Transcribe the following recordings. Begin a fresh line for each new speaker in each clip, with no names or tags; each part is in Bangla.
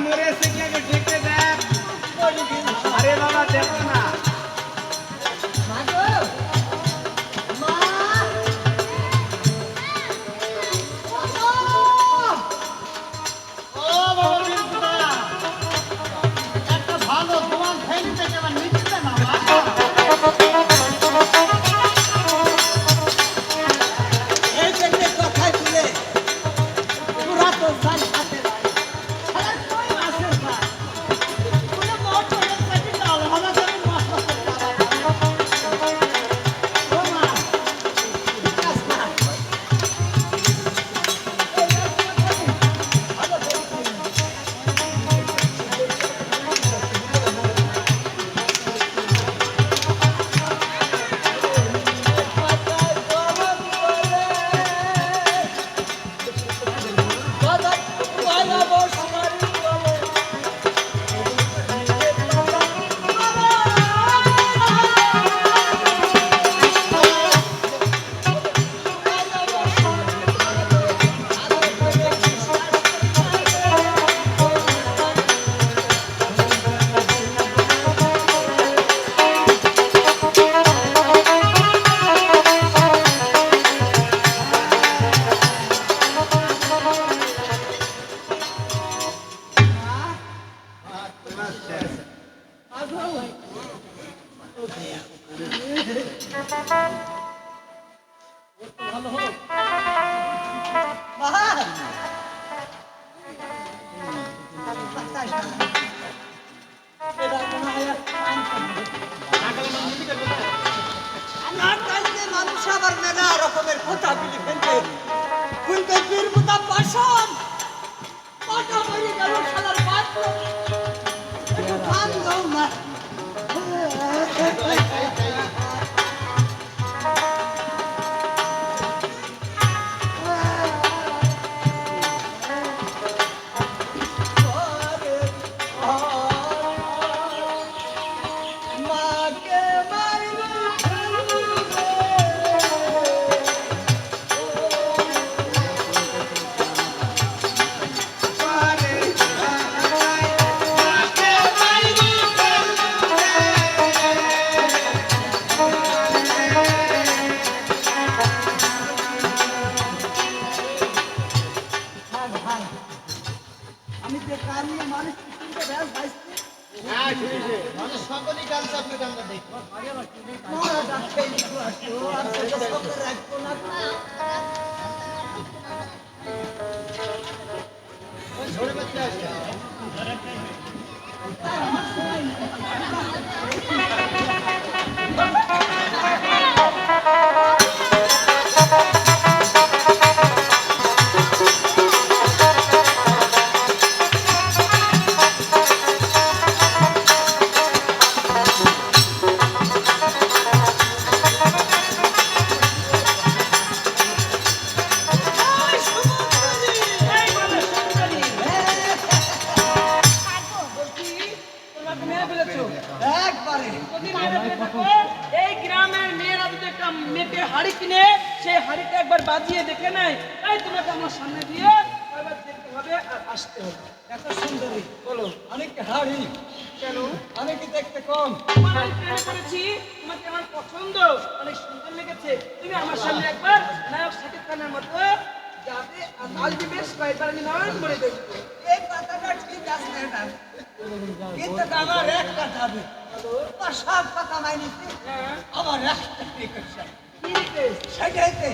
আগে সে কি আগে দেখ? আরে বাবা দেখো
또 돼야. কিন্তু আমার
একটা
দাবি
আর সব কথা মাইনেছি আমার একটা সেটাইতে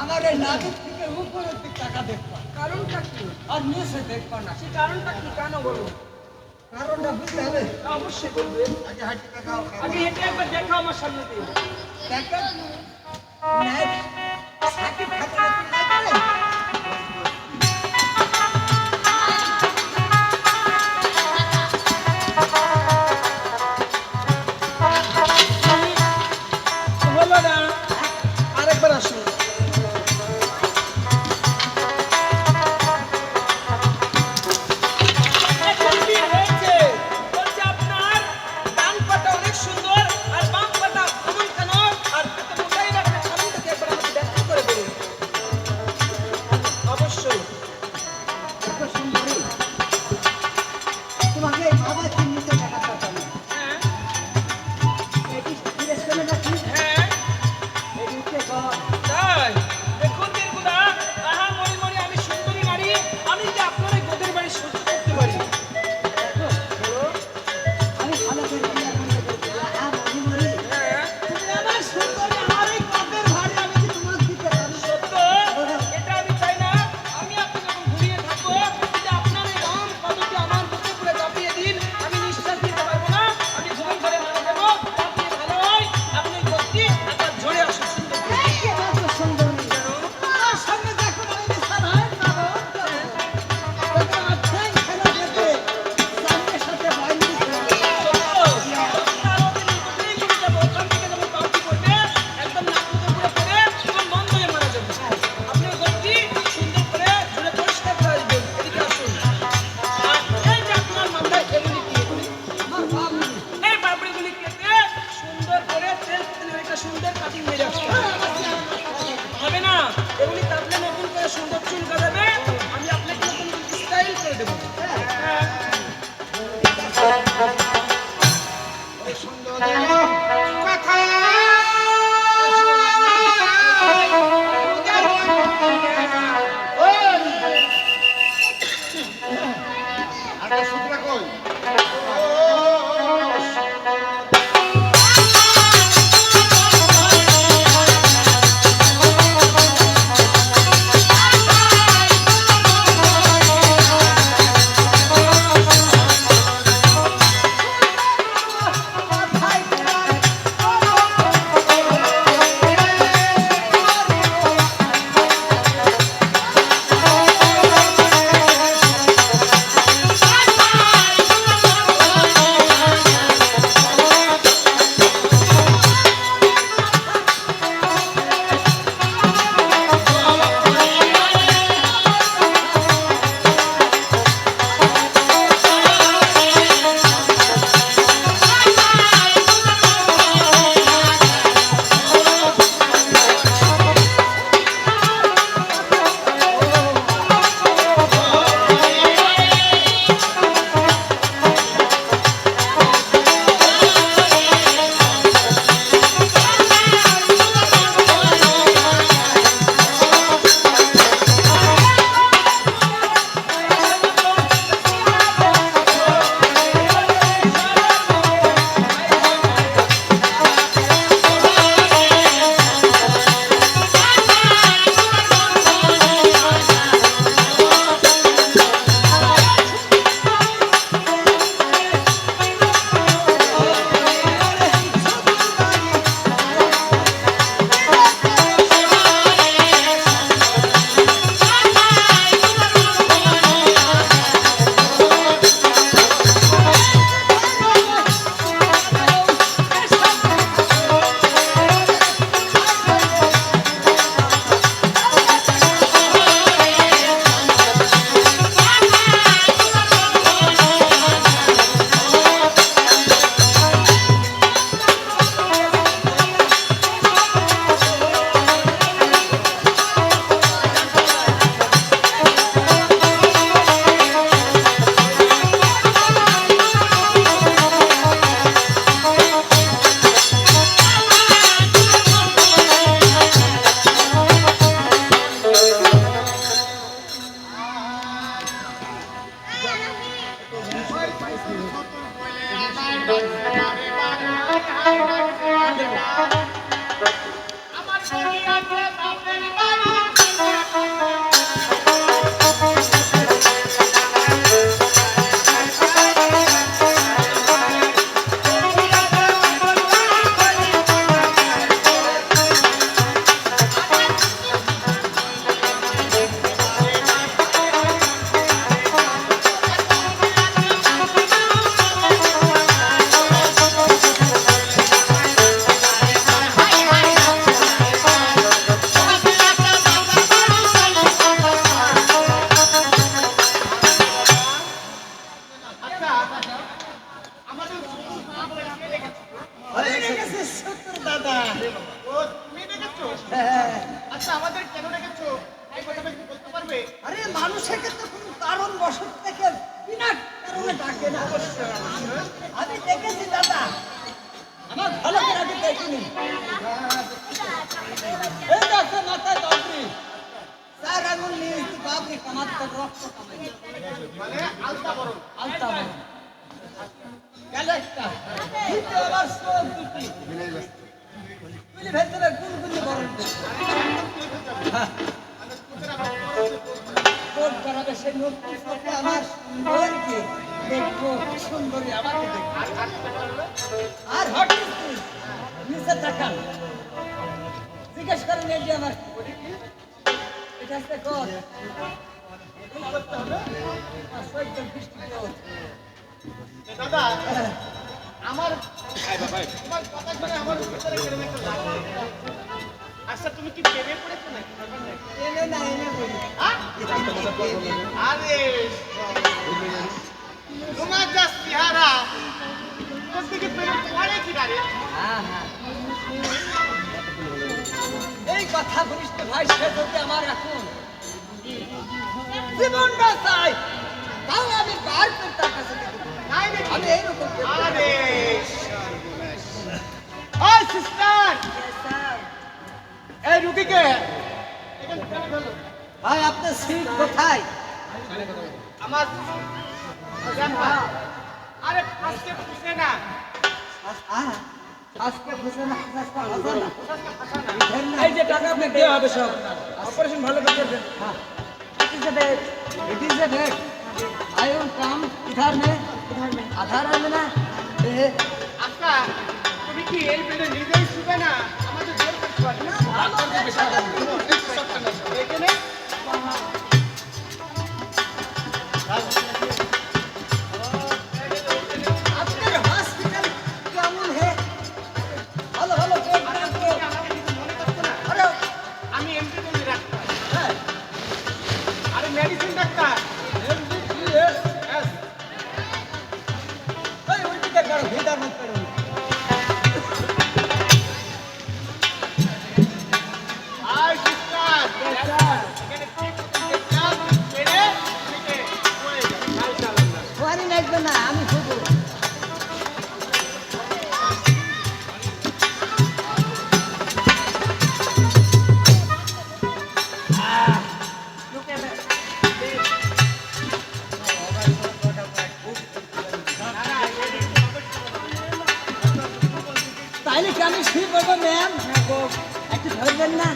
আমার এই নাবিক থেকে উপরের দিক টাকা দেখবা
কারণটা কি
আর নিচে দেখবা না
সে কারণটা কি কেন বলো
কারণটা
সামনে দিয়ে
দেখো
সেই নতুন চোখে আমার সুন্দরকে দেখব সুন্দরী আমাকে দেখব। আর হঠাৎ নিচে তাকান জিজ্ঞেস করেন এই যে আমার এটা হচ্ছে কর।
দাদা আমার তোমার কথা আমার আচ্ছা তুমি কি প্রেমে পড়েছো নাকি?
এনে না এনে বলি?
আরে তোমার যা চেহারা তোর দিকে প্রেমে পড়ে কি রে?
হ্যাঁ হ্যাঁ। এই কথা বলিস তো ভাই সে আমার এখন জীবনটা চাই।
আমার গ্র্যান্ডপা। আরে আজকে বুঝে না
আহ, আজকে বুঝে না আজকে হবে না
আজকে ফাঁসা না
ইধর না।
এই যে টাকা আপনাকে দেওয়া হবে সব অপারেশন ভালো করে করবেন
हाँ, it is a bed. It is a bed. I will come इधर में इधर में आधार है ना ए,
আচ্ছা তুমি কি এই বেডে নিজেই শুবে না আমাদের জোর করে শোয়াবে না
তাইলে কি আমি শুয়ে পড়ব ম্যাম একটু ধরবেন না?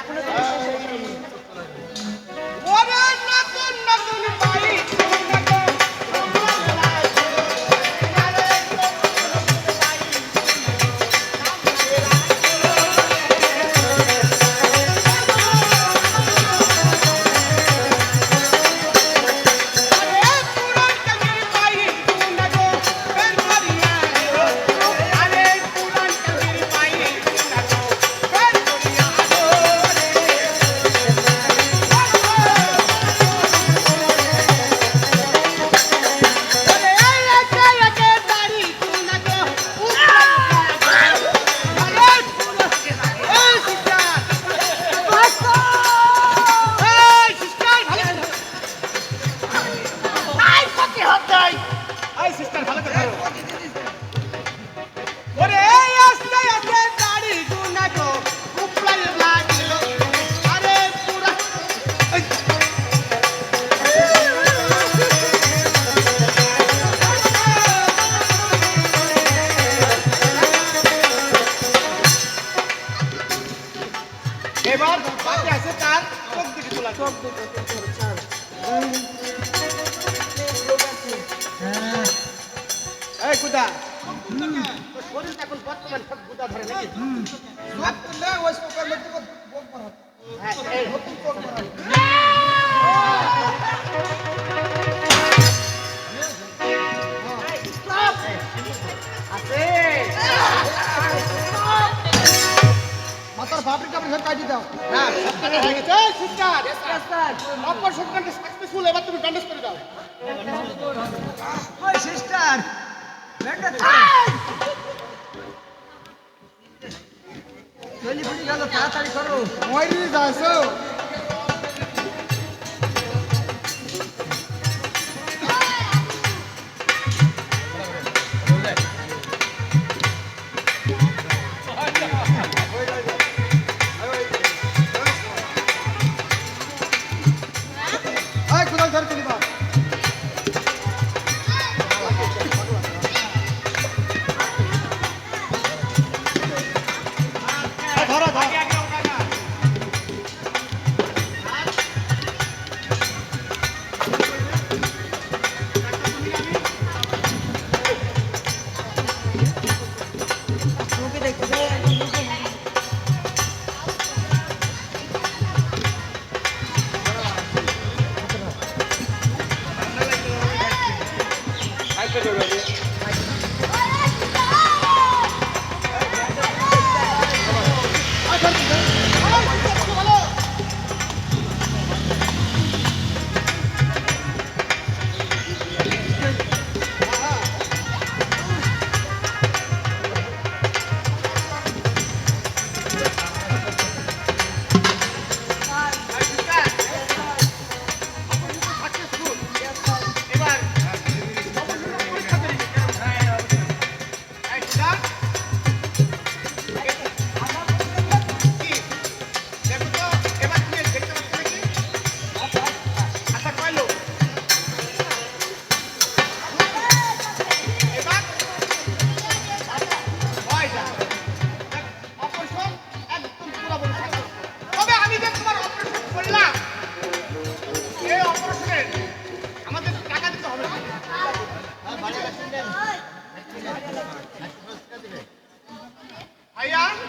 এখনও